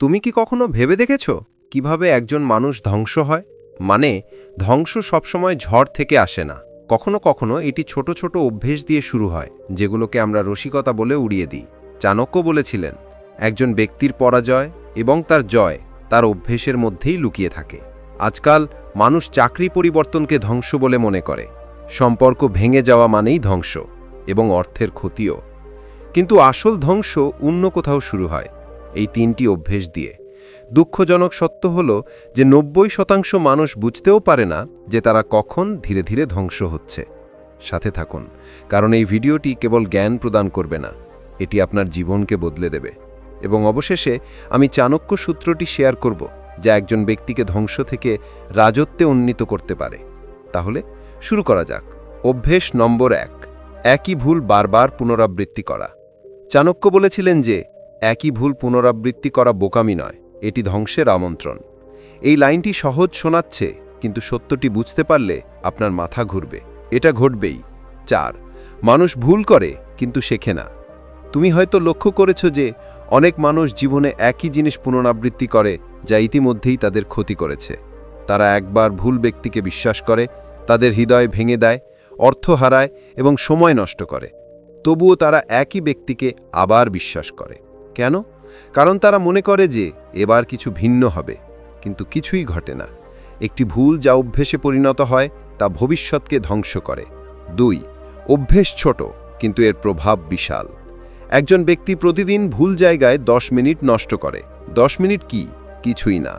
তুমি কি কখনো ভেবে দেখেছ কীভাবে একজন মানুষ ধ্বংস হয়? মানে ধ্বংস সবসময় ঝড় থেকে আসে না। কখনো কখনো এটি ছোট ছোট অভ্যেস দিয়ে শুরু হয়, যেগুলোকে আমরা রসিকতা বলে উড়িয়ে দিই। চাণক্য বলেছিলেন, একজন ব্যক্তির পরাজয় এবং তার জয় তার অভ্যেসের মধ্যেই লুকিয়ে থাকে। আজকাল মানুষ চাকরি পরিবর্তনকে ধ্বংস বলে মনে করে। সম্পর্ক ভেঙে যাওয়া মানেই ধ্বংস এবং অর্থের ক্ষতিও। কিন্তু আসল ধ্বংস অন্য কোথাও শুরু হয়। এই তিনটি অভ্যেস দিয়ে। দুঃখজনক সত্য হল যে নব্বই শতাংশ মানুষ বুঝতেও পারে না যে তারা কখন ধীরে ধীরে ধ্বংস হচ্ছে। সাথে থাকুন, কারণ এই ভিডিওটি কেবল জ্ঞান প্রদান করবে না, এটি আপনার জীবনকে বদলে দেবে। এবং অবশেষে আমি চাণক্য সূত্রটি শেয়ার করব, যা একজন ব্যক্তিকে ধ্বংস থেকে রাজত্বে উন্নীত করতে পারে। তাহলে শুরু করা যাক। অভ্যেস নম্বর এক, একই ভুল বারবার পুনরাবৃত্তি করা। চাণক্য বলেছিলেন যে একই ভুল পুনরাবৃত্তি করা বোকামি নয়, এটি ধ্বংসের আমন্ত্রণ। এই লাইনটি সহজ শোনাচ্ছে, কিন্তু সত্যটি বুঝতে পারলে আপনার মাথা ঘুরবে। এটা ঘটবেই। চার, মানুষ ভুল করে, কিন্তু শেখে না। তুমি হয়তো লক্ষ্য করেছ যে, অনেক মানুষ জীবনে একই জিনিস পুনরাবৃত্তি করে, যা ইতিমধ্যেই তাদের ক্ষতি করেছে। তারা একবার ভুল ব্যক্তিকে বিশ্বাস করে, তাদের হৃদয় ভেঙে দেয়, অর্থ হারায় এবং সময় নষ্ট করে। তবুও তারা একই ব্যক্তিকে আবার বিশ্বাস করে। কেন? কারণ তারা মনে করে যে এবার কিছু ভিন্ন হবে। কিন্তু কিছুই ঘটে না। একটি ভুল যা অভ্যেসে পরিণত হয় তা ভবিষ্যৎকে ধ্বংস করে। দুই, অভ্যেস ছোট, কিন্তু এর প্রভাব বিশাল। একজন ব্যক্তি প্রতিদিন ভুল জায়গায় দশ মিনিট নষ্ট করে। দশ মিনিট কি? কিছুই না।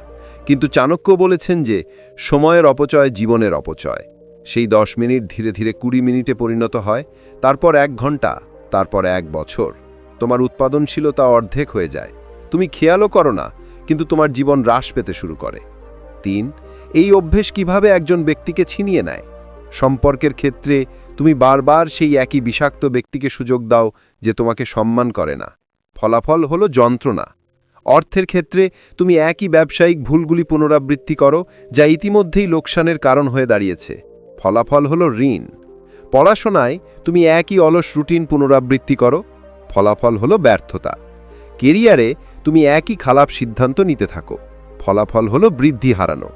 কিন্তু চাণক্য বলেছেন যে সময়ের অপচয় জীবনের অপচয়। সেই দশ মিনিট ধীরে ধীরে কুড়ি মিনিটে পরিণত হয়, তারপর এক ঘণ্টা তারপর এক বছর। তোমার উৎপাদনশীলতা অর্ধেক হয়ে যায়। তুমি খেয়ালও করো না, কিন্তু তোমার জীবন হ্রাস পেতে শুরু করে। তিন, এই অভ্যেস কীভাবে একজন ব্যক্তিকে ছিনিয়ে নেয়? সম্পর্কের ক্ষেত্রে তুমি বারবার সেই একই বিষাক্ত ব্যক্তিকে সুযোগ দাও যে তোমাকে সম্মান করে না। ফলাফল হলো যন্ত্রণা। অর্থের ক্ষেত্রে তুমি একই ব্যবসায়িক ভুলগুলি পুনরাবৃত্তি করো, যা ইতিমধ্যেই লোকসানের কারণ হয়ে দাঁড়িয়েছে। ফলাফল হলো ঋণ। পড়াশোনায় তুমি একই অলস রুটিন পুনরাবৃত্তি করো ফলাফল হলো ব্যর্থতা। কেরিয়ারে তুমি একই খারাপ সিদ্ধান্ত নিতে থাকো। ফলাফল হলো বৃদ্ধি হারানো।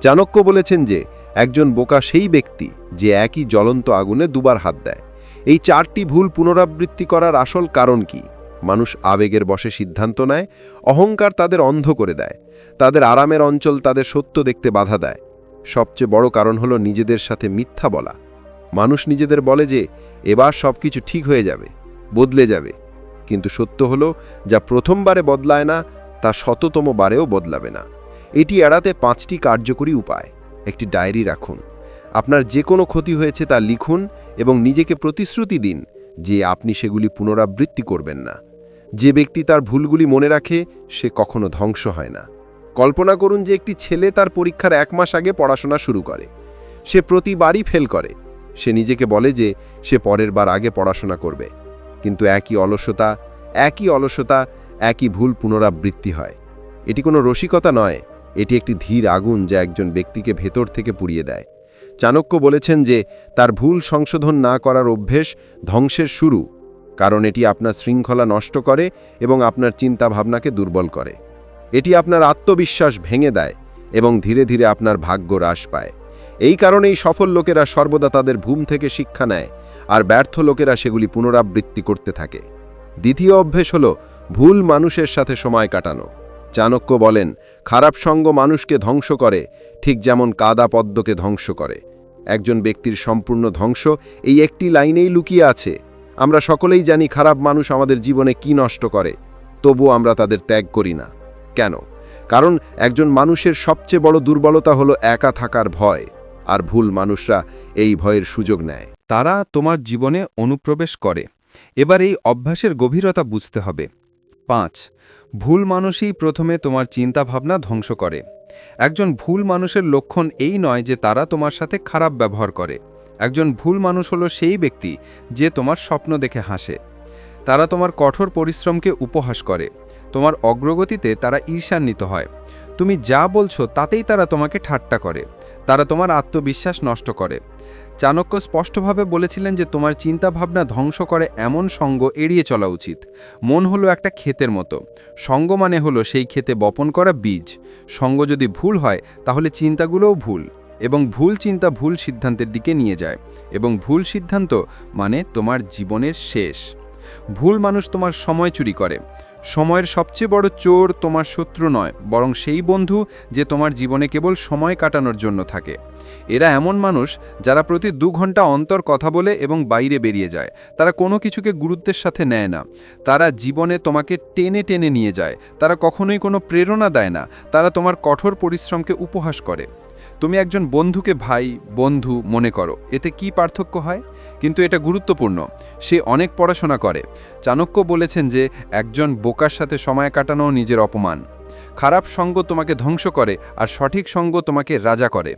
চাণক্য বলেছেন যে, একজন বোকা সেই ব্যক্তি যে একই জ্বলন্ত আগুনে দুবার হাত দেয়। এই চারটি ভুল পুনরাবৃত্তি করার আসল কারণ কি? মানুষ আবেগের বসে সিদ্ধান্ত নেয়, অহংকার তাদের অন্ধ করে দেয়। তাদের আরামের অঞ্চল তাদের সত্য দেখতে বাধা দেয়। সবচেয়ে বড় কারণ হলো নিজেদের সাথে মিথ্যা বলা। মানুষ নিজেদের বলে যে, এবার সব কিছু ঠিক হয়ে যাবে। বদলে যাবে। কিন্তু সত্য হলো, যা প্রথমবারে বদলায় না, তা শততম বারেও বদলাবে না। এটি এড়াতে পাঁচটি কার্যকরী উপায়। একটি ডায়েরি রাখুন। আপনার যে কোনো ক্ষতি হয়েছে তা লিখুন এবং নিজেকে প্রতিশ্রুতি দিন যে আপনি সেগুলি পুনরাবৃত্তি করবেন না। যে ব্যক্তি তার ভুলগুলি মনে রাখে, সে কখনো ধ্বংস হয় না। কল্পনা করুন যে একটি ছেলে তার পরীক্ষার এক মাস আগে পড়াশোনা শুরু করে। সে প্রতিবারই ফেল করে। সে নিজেকে বলে যে সে পরের বার আগে পড়াশোনা করবে। কিন্তু একই অলসতা একই অলসতা, একই ভুল পুনরাবৃত্তি হয়। এটি কোনো রসিকতা নয়, এটি একটি ধীর আগুন যা একজন ব্যক্তিকে ভেতর থেকে পুড়িয়ে দেয়। চাণক্য বলেছেন যে, তার ভুল সংশোধন না করার অভ্যেস ধ্বংসের শুরু, কারণ এটি আপনার শৃঙ্খলা নষ্ট করে এবং আপনার চিন্তা ভাবনাকে দুর্বল করে। এটি আপনার আত্মবিশ্বাস ভেঙে দেয় এবং ধীরে ধীরে আপনার ভাগ্য হ্রাস পায়। এই কারণেই সফল লোকেরা সর্বদা তাদের ভূম থেকে শিক্ষা নেয় আর ব্যর্থ লোকেরা সেগুলি পুনরাবৃত্তি করতে থাকে। দ্বিতীয় অভ্যেস হল, ভুল মানুষের সাথে সময় কাটানো। চাণক্য বলেন, খারাপ সঙ্গ মানুষকে ধ্বংস করে, ঠিক যেমন কাদা পদ্মকে ধ্বংস করে। একজন ব্যক্তির সম্পূর্ণ ধ্বংস এই একটি লাইনেই লুকিয়ে আছে। আমরা সকলেই জানি খারাপ মানুষ আমাদের জীবনে কি নষ্ট করে, তবুও আমরা তাদের ত্যাগ করি না। কেন? কারণ একজন মানুষের সবচেয়ে বড় দুর্বলতা হলো একা থাকার ভয়, আর ভুল মানুষরা এই ভয়ের সুযোগ নেয়। তারা তোমার জীবনে অনুপ্রবেশ করে। এবার এই অভ্যাসের গভীরতা বুঝতে হবে। পাঁচ, ভুল মানুষই প্রথমে তোমার চিন্তাভাবনা ধ্বংস করে। একজন ভুল মানুষের লক্ষণ এই নয় যে তারা তোমার সাথে খারাপ ব্যবহার করে। একজন ভুল মানুষ হলো সেই ব্যক্তি যে তোমার স্বপ্ন দেখে হাসে। তারা তোমার কঠোর পরিশ্রমকে উপহাস করে। তোমার অগ্রগতিতে তারা ঈর্ষান্বিত হয়। তুমি যা বলছো তাতেই তারা তোমাকে ঠাট্টা করে। তারা তোমার আত্মবিশ্বাস নষ্ট করে। চাণক্য স্পষ্টভাবে বলেছিলেন যে তোমার চিন্তাভাবনা ধ্বংস করে এমন সঙ্গ এড়িয়ে চলা উচিত। মন হলো একটা ক্ষেতের মতো। সঙ্গ মানে হলো সেই ক্ষেতে বপন করা বীজ। সঙ্গ যদি ভুল হয়, তাহলে চিন্তাগুলোও ভুল এবং ভুল চিন্তা ভুল সিদ্ধান্তের দিকে নিয়ে যায় এবং ভুল সিদ্ধান্ত মানে তোমার জীবনের শেষ। ভুল মানুষ তোমার সময় চুরি করে। সময়ের সবচেয়ে বড় চোর তোমার শত্রু নয়, বরং সেই বন্ধু যে তোমার জীবনে কেবল সময় কাটানোর জন্য থাকে। এরা এমন মানুষ যারা প্রতি দু ঘণ্টা অন্তর কথা বলে এবং বাইরে বেরিয়ে যায়। তারা কোনো কিছুকে গুরুত্বের সাথে নেয় না। তারা জীবনে তোমাকে টেনে টেনে নিয়ে যায়। তারা কখনোই কোনো প্রেরণা দেয় না। তারা তোমার কঠোর পরিশ্রমকে উপহাস করে। তুমি একজন বন্ধুকে ভাই, বন্ধু মনে করো। এতে কি পার্থক্য হয়? কিন্তু এটা গুরুত্বপূর্ণ। সে অনেক পড়াশোনা করে। চাণক্য বলেছেন যে, একজন বোকার সাথে সময় কাটানো নিজের অপমান। খারাপ সঙ্গ তোমাকে ধ্বংস করে আর সঠিক সঙ্গ তোমাকে রাজা করে।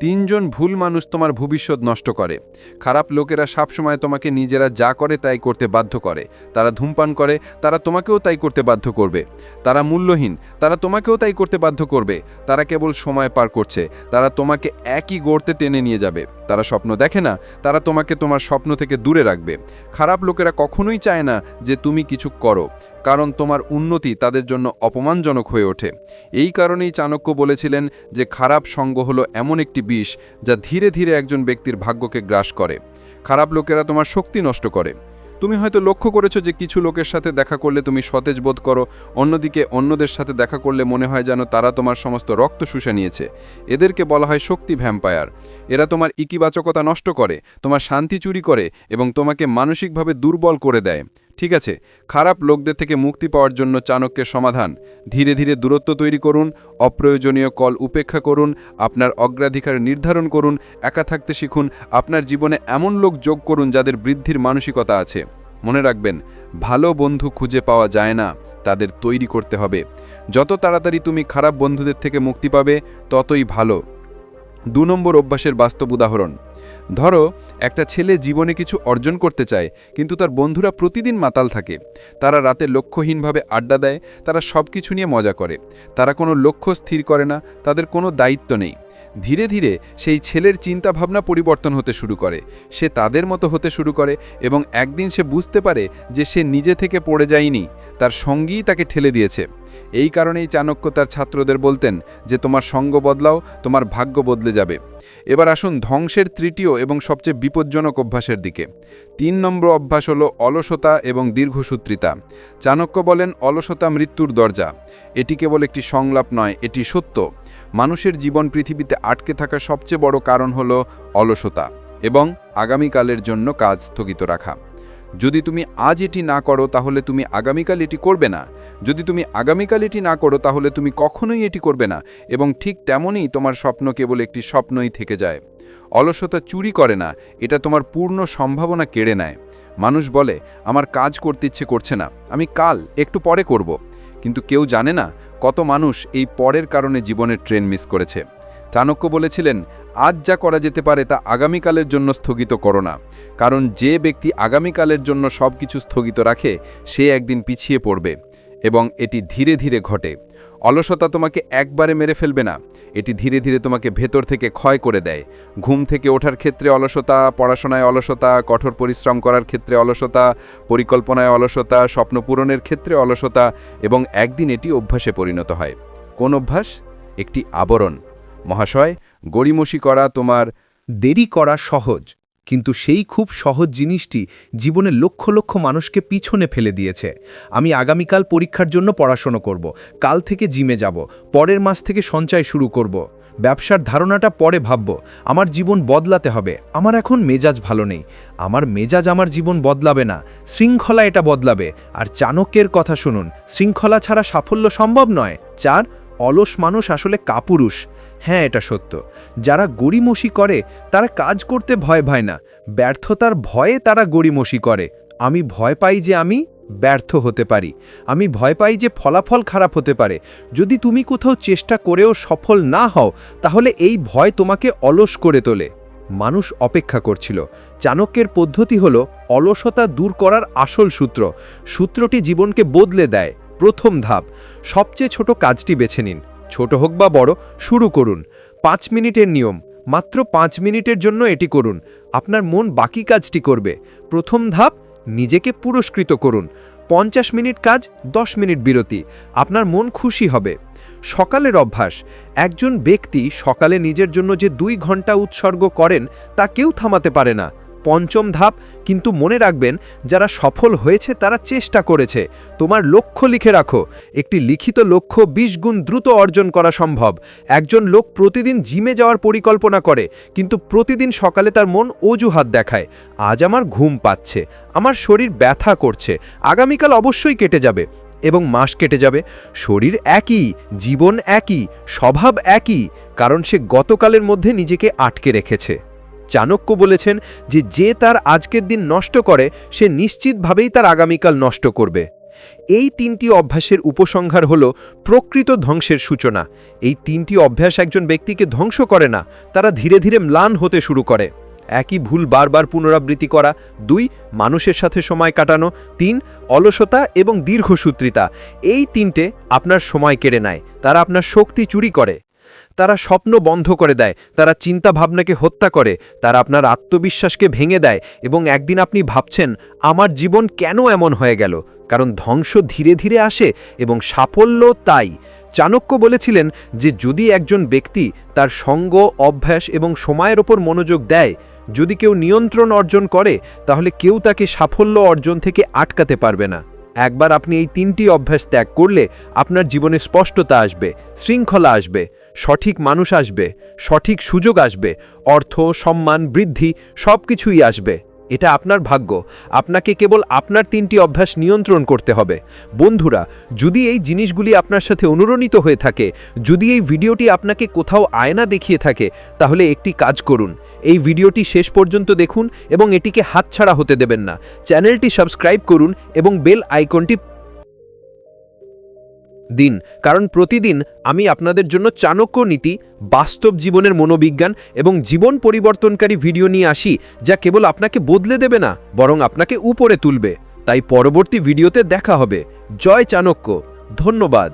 তিনজন ভুল মানুষ তোমার ভবিষ্যৎ নষ্ট করে। খারাপ লোকেরা সবসময় তোমাকে নিজেরা যা করে তাই করতে বাধ্য করে। তারা ধূমপান করে, তারা তোমাকেও তাই করতে বাধ্য করবে। তারা মূল্যহীন, তারা তোমাকেও তাই করতে বাধ্য করবে। তারা কেবল সময় পার করছে, তারা তোমাকে একই গড়তে টেনে নিয়ে যাবে। তারা স্বপ্ন দেখে না, তারা তোমাকে তোমার স্বপ্ন থেকে দূরে রাখবে। খারাপ লোকেরা কখনোই চায় না যে তুমি কিছু করো। কারণ তোমার উন্নতি তাদের জন্য অপমানজনক হয়ে ওঠে। এই কারণেই চাণক্য বলেছিলেন যে খারাপ সঙ্গ হলো এমন একটি বিষ যা ধীরে ধীরে একজন ব্যক্তির ভাগ্যকে গ্রাস করে। খারাপ লোকেরা তোমার শক্তি নষ্ট করে। তুমি হয়তো লক্ষ্য করেছ যে কিছু লোকের সাথে দেখা করলে তুমি সতেজ বোধ করো, অন্যদিকে অন্যদের সাথে দেখা করলে মনে হয় যেন তারা তোমার সমস্ত রক্ত শুষে নিয়েছে। এদেরকে বলা হয় শক্তি ভ্যাম্পায়ার। এরা তোমার ইকিবাচকতা নষ্ট করে, তোমার শান্তি চুরি করে এবং তোমাকে মানসিকভাবে দুর্বল করে দেয়। ঠিক আছে, খারাপ লোকদের থেকে মুক্তি পাওয়ার জন্য চাণক্যের সমাধান। ধীরে ধীরে দূরত্ব তৈরি করুন, অপ্রয়োজনীয় কল উপেক্ষা করুন, আপনার অগ্রাধিকার নির্ধারণ করুন, একা থাকতে শিখুন, আপনার জীবনে এমন লোক যোগ করুন যাদের বৃদ্ধির মানসিকতা আছে। মনে রাখবেন, ভালো বন্ধু খুঁজে পাওয়া যায় না, তাদের তৈরি করতে হবে। যত তাড়াতাড়ি তুমি খারাপ বন্ধুদের থেকে মুক্তি পাবে, ততই ভালো। দু নম্বর অভ্যাসের বাস্তব উদাহরণ। ধরো একটা ছেলে জীবনে কিছু অর্জন করতে চায়, কিন্তু তার বন্ধুরা প্রতিদিন মাতাল থাকে। তারা রাতে লক্ষ্যহীনভাবে আড্ডা দেয়, তারা সব কিছু নিয়ে মজা করে। তারা কোনো লক্ষ্য স্থির করে না, তাদের কোনো দায়িত্ব নেই। ধীরে ধীরে সেই ছেলের চিন্তাভাবনা পরিবর্তন হতে শুরু করে। সে তাদের মতো হতে শুরু করে এবং একদিন সে বুঝতে পারে যে সে নিজে থেকে পড়ে যায়নি, তার সঙ্গীই তাকে ঠেলে দিয়েছে। এই কারণেই চাণক্য তার ছাত্রদের বলতেন যে, তোমার সঙ্গ বদলাও, তোমার ভাগ্য বদলে যাবে। এবার আসুন ধ্বংসের তৃতীয় এবং সবচেয়ে বিপজ্জনক অভ্যাসের দিকে। তিন নম্বর অভ্যাস হলো অলসতা এবং দীর্ঘসূত্রিতা। চাণক্য বলেন, অলসতা মৃত্যুর দরজা। এটি কেবল একটি সংলাপ নয়, এটি সত্য। মানুষের জীবন পৃথিবীতে আটকে থাকা সবচেয়ে বড় কারণ হলো অলসতা এবং আগামীকালের জন্য কাজ স্থগিত রাখা। যদি তুমি আজ এটি না করো, তাহলে তুমি আগামীকাল এটি করবে না। যদি তুমি আগামীকাল এটি না করো, তাহলে তুমি কখনোই এটি করবে না, এবং ঠিক তেমনই তোমার স্বপ্ন কেবল একটি স্বপ্নই থেকে যায়। অলসতা চুরি করে না, এটা তোমার পূর্ণ সম্ভাবনা কেড়ে নেয়। মানুষ বলে, আমার কাজ করতে ইচ্ছে করছে না, আমি কাল একটু পরে করব। কিন্তু কেউ জানে না কত মানুষ এই পরের কারণে জীবনের ট্রেন মিস করেছে। চাণক্য বলেছিলেন আজ যা করা যেতে পারে তা আগামীকালের জন্য স্থগিত করো না। কারণ যে ব্যক্তি আগামীকালের জন্য সব কিছু স্থগিত রাখে, সে একদিন পিছিয়ে পড়বে এবং এটি ধীরে ধীরে ঘটে। অলসতা তোমাকে একবারে মেরে ফেলবে না। এটি ধীরে ধীরে তোমাকে ভেতর থেকে ক্ষয় করে দেয়। ঘুম থেকে ওঠার ক্ষেত্রে অলসতা, পড়াশোনায় অলসতা, কঠোর পরিশ্রম করার ক্ষেত্রে অলসতা, পরিকল্পনায় অলসতা, স্বপ্ন পূরণের ক্ষেত্রে অলসতা এবং একদিন এটি অভ্যাসে পরিণত হয়। কোন অভ্যাস? একটি আবরণ। মহাশয় গড়িমসি করা তোমার দেরি করা সহজ, কিন্তু সেই খুব সহজ জিনিসটি জীবনে লক্ষ লক্ষ মানুষকে পিছনে ফেলে দিয়েছে। আমি আগামীকাল পরীক্ষার জন্য পড়াশোনা করব, কাল থেকে জিমে যাব, পরের মাস থেকে সঞ্চয় শুরু করব। ব্যবসার ধারণাটা পরে ভাবব, আমার জীবন বদলাতে হবে, আমার এখন মেজাজ ভালো নেই, আমার মেজাজ আমার জীবন বদলাবে না, শৃঙ্খলা এটা বদলাবে। আর চাণক্যের কথা শুনুন, শৃঙ্খলা ছাড়া সাফল্য সম্ভব নয়। চার অলস মানুষ আসলে কাপুরুষ। হ্যাঁ এটা সত্য। যারা গড়িমসি করে, তারা কাজ করতে ভয় পায় না। ব্যর্থতার ভয়ে তারা গড়িমসি করে। আমি ভয় পাই যে আমি ব্যর্থ হতে পারি। আমি ভয় পাই যে ফলাফল খারাপ হতে পারে। যদি তুমি কোথাও চেষ্টা করেও সফল না হও, তাহলে এই ভয় তোমাকে অলস করে তোলে। মানুষ অপেক্ষা করছিল। চাণক্যের পদ্ধতি হল, অলসতা দূর করার আসল সূত্র। সূত্রটি জীবনকে বদলে দেয়। প্রথম ধাপ। সবচেয়ে ছোট কাজটি বেছে নিন। ছোট হোক বা বড়, শুরু করুন। পাঁচ মিনিটের নিয়ম। মাত্র পাঁচ মিনিটের জন্য এটি করুন। আপনার মন বাকি কাজটি করবে। প্রথম ধাপ, নিজেকে পুরস্কৃত করুন। পঞ্চাশ মিনিট কাজ, দশ মিনিট বিরতি। আপনার মন খুশি হবে। সকালের অভ্যাস। একজন ব্যক্তি সকালে নিজের জন্য যে দুই ঘণ্টা উৎসর্গ করেন, তা কেউ থামাতে পারে না। পঞ্চম ধাপ, কিন্তু মনে রাখবেন, যারা সফল হয়েছে তারা চেষ্টা করেছে। তোমার লক্ষ্য লিখে রাখো। একটি লিখিত লক্ষ্য ২০ গুণ দ্রুত অর্জন করা সম্ভব। একজন লোক প্রতিদিন জিমে যাওয়ার পরিকল্পনা করে, কিন্তু প্রতিদিন সকালে তার মন অজুহাত দেখায়। আজ আমার ঘুম পাচ্ছে, আমার শরীর ব্যথা করছে, আগামীকাল অবশ্যই কেটে যাবে এবং মাস কেটে যাবে। শরীর একই, জীবন একই, স্বভাব একই, কারণ সে গতকালের মধ্যে নিজেকে আটকে রেখেছে। চাণক্য বলেছেন যে যে তার আজকের দিন নষ্ট করে, সে নিশ্চিতভাবেই তার আগামীকাল নষ্ট করবে। এই তিনটি অভ্যাসের উপসংহার হল প্রকৃত ধ্বংসের সূচনা। এই তিনটি অভ্যাস একজন ব্যক্তিকে ধ্বংস করে না, তারা ধীরে ধীরে ম্লান হতে শুরু করে। একই ভুল বারবার পুনরাবৃত্তি করা, দুই, মানুষের সাথে সময় কাটানো, তিন, অলসতা এবং দীর্ঘসূত্রিতা। এই তিনটে আপনার সময় কেড়ে নেয়, তারা আপনার শক্তি চুরি করে। তারা স্বপ্ন বন্ধ করে দেয়, তারা চিন্তা ভাবনাকে হত্যা করে, তারা আপনার আত্মবিশ্বাসকে ভেঙে দেয় এবং একদিন আপনি ভাবছেন, আমার জীবন কেন এমন হয়ে গেল? কারণ ধ্বংস ধীরে ধীরে আসে এবং সাফল্য তাই। চাণক্য বলেছিলেন যে, যদি একজন ব্যক্তি তার সঙ্গ, অভ্যাস এবং সময়ের ওপর মনোযোগ দেয়, যদি কেউ নিয়ন্ত্রণ অর্জন করে, তাহলে কেউ তাকে সাফল্য অর্জন থেকে আটকাতে পারবে না। একবার আপনি এই তিনটি অভ্যাস ত্যাগ করলে আপনার জীবনে স্পষ্টতা আসবে, শৃঙ্খলা আসবে। সঠিক মানুষ আসবে, সঠিক সুযোগ আসবে, অর্থ, সম্মান, বৃদ্ধি সব কিছুই আসবে। এটা আপনার ভাগ্য। আপনাকে কেবল আপনার তিনটি অভ্যাস নিয়ন্ত্রণ করতে হবে। বন্ধুরা, যদি এই জিনিসগুলি আপনার সাথে অনুরণিত হয়ে থাকে, যদি এই ভিডিওটি আপনাকে কোথাও আয়না দেখিয়ে থাকে, তাহলে একটি কাজ করুন। এই ভিডিওটি শেষ পর্যন্ত দেখুন এবং এটিকে হাতছাড়া হতে দেবেন না। চ্যানেলটি সাবস্ক্রাইব করুন এবং বেল আইকনটি দিন। কারণ প্রতিদিন আমি আপনাদের জন্য চাণক্য নীতি, বাস্তব জীবনের মনোবিজ্ঞান এবং জীবন পরিবর্তনকারী ভিডিও নিয়ে আসি, যা কেবল আপনাকে বদলে দেবে না, বরং আপনাকে উপরে তুলবে। তাই পরবর্তী ভিডিওতে দেখা হবে। জয় চাণক্য। ধন্যবাদ।